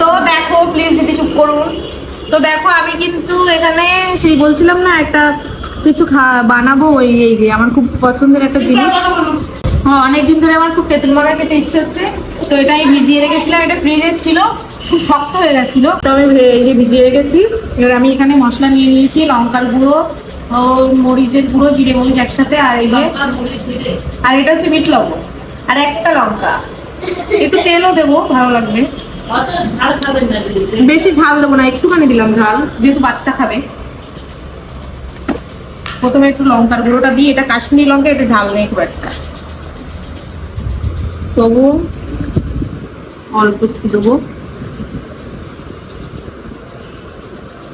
তো দেখো প্লিজ দিদি চুপ করুন। তো দেখো আমি কিন্তু এখানে সেই বলছিলাম না একটা কিছু বানাবো ওই এই আমার খুব পছন্দের একটা জিনিস। হ্যাঁ অনেকদিন ধরে আমার খুব তেঁতুল মাখা খেতে ইচ্ছে হচ্ছে। তো এটাই ভিজিয়ে রেখেছিলাম এটা ফ্রিজে ছিল খুব শক্ত হয়ে গেছিল। তো আমি এই যে ভিজিয়ে রেখেছি। এবার আমি এখানে মশলা নিয়ে নিয়েছি লঙ্কার গুঁড়ো ও মরিচের গুঁড়ো জিরে মরিচ একসাথে আর এই আর এটা হচ্ছে মিট লবণ। আর একটা লঙ্কা। একটু তেলও দেবো, ভালো লাগবে। বেশি ঝাল দেবো না, একটুখানি দিলাম ঝাল, যেহেতু বাচ্চা খাবে। প্রথমে একটু লঙ্কার গুঁড়োটা দিই এটা কাশ্মীরি লঙ্কা এটা ঝাল নেই খুব একটা। তবু অল্প দেবো।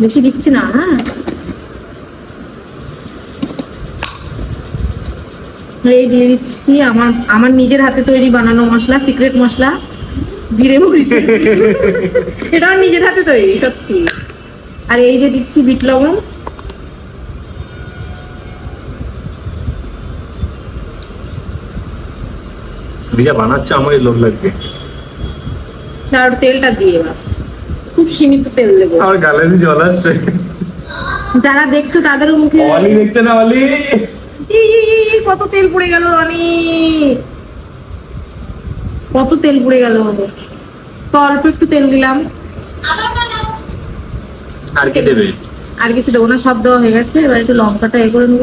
বেশি দিচ্ছি না হ্যাঁ? এই দিয়ে দিচ্ছি। আমার আমার নিজের হাতে তৈরি বানানো মশলা সিক্রেট মশলা জিরে মরিচ। এটা আমার নিজের হাতে তৈরি সত্যি। আর এই যে দিচ্ছি বিট লবণ। রিয়া বানাচ্ছে আমারই লোভ লাগছে আর তেলটা দিয়ে এবার। খুব সীমিত তেল দেবো। আমার গালে জল আসছে। যারা দেখছ তাদেরও মুখে অলি দেখছে না অলি? কত তেল পড়ে গেল রানি। কত তেল পড়ে গেল। তো অল্প একটু তেল দিলাম। আর কি দেবে? আর কিছু দেবো না সব দেওয়া হয়ে গেছে। এবার একটু লঙ্কাটা এ করে নেব।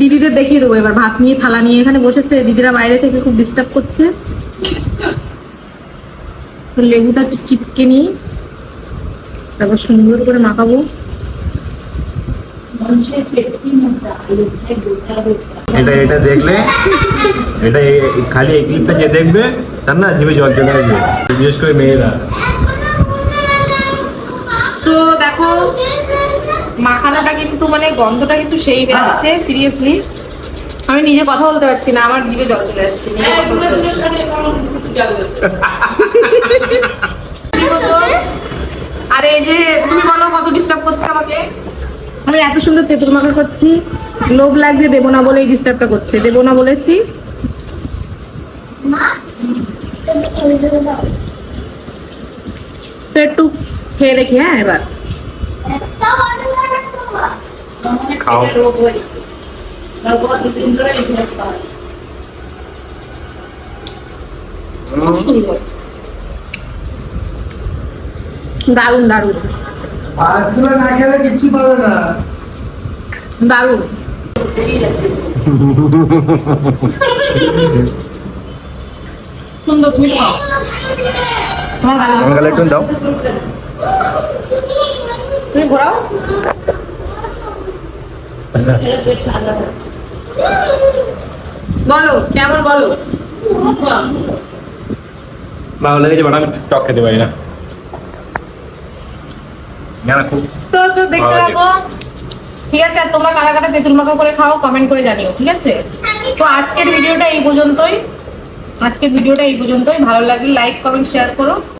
দিদিদের দেখিয়ে দেবো এবার ভাত নিয়ে থালা নিয়ে। এখানে বসেছে দিদিরা বাইরে থেকে খুব ডিস্টার্ব করছে। তো লেবুটা একটু চিপকে নিই। তারপর সুন্দর করে মাখাবো। এটা এটা দেখলে এটা খালি এই ক্লিপটা যে দেখবে তার না জিভে জল চলে আসবে বিশেষ করে মেয়েরা। তো দেখো মাখানাটা কিন্তু মানে গন্ধটা কিন্তু সেই বেরোচ্ছে সিরিয়াসলি আমি নিজে কথা বলতে পারছি না আমার জিভে জল চলে আসছে নিজে কথা বলতে পারছি না। কি হতো? আর এই যে তুমি বলো কত ডিস্টার্ব করছে আমাকে? আমি এত সুন্দর তেঁতুল মাখা করছি লোভ লাগছে দেবো না বলেই ডিস্টার্বটা করছে। দেবো না বলেছি। তো একটু খেয়ে দেখি হ্যাঁ এবার। খাও। খুব সুন্দর। দারুণ দারুণ। ভাতগুলো না খেলে কিচ্ছু পাবে না। দারুণ। সুন্দর তুমি খাও। তোমার দাও। একটু দাও। তুমি ঘোরাও। বলো কেমন বলো? ভালো লেগেছে বাট আমি টক খেতে পারি না। না খুব তো তো দেখতে থাকো। ঠিক আছে আর তোমরা কারা কারা তেঁতুল মাখা করে খাও কমেন্ট করে জানিও ঠিক আছে? তো আজকের ভিডিওটা এই পর্যন্তই। আজকের ভিডিওটা এই পর্যন্তই। ভালো লাগলে লাইক কমেন্ট শেয়ার করো।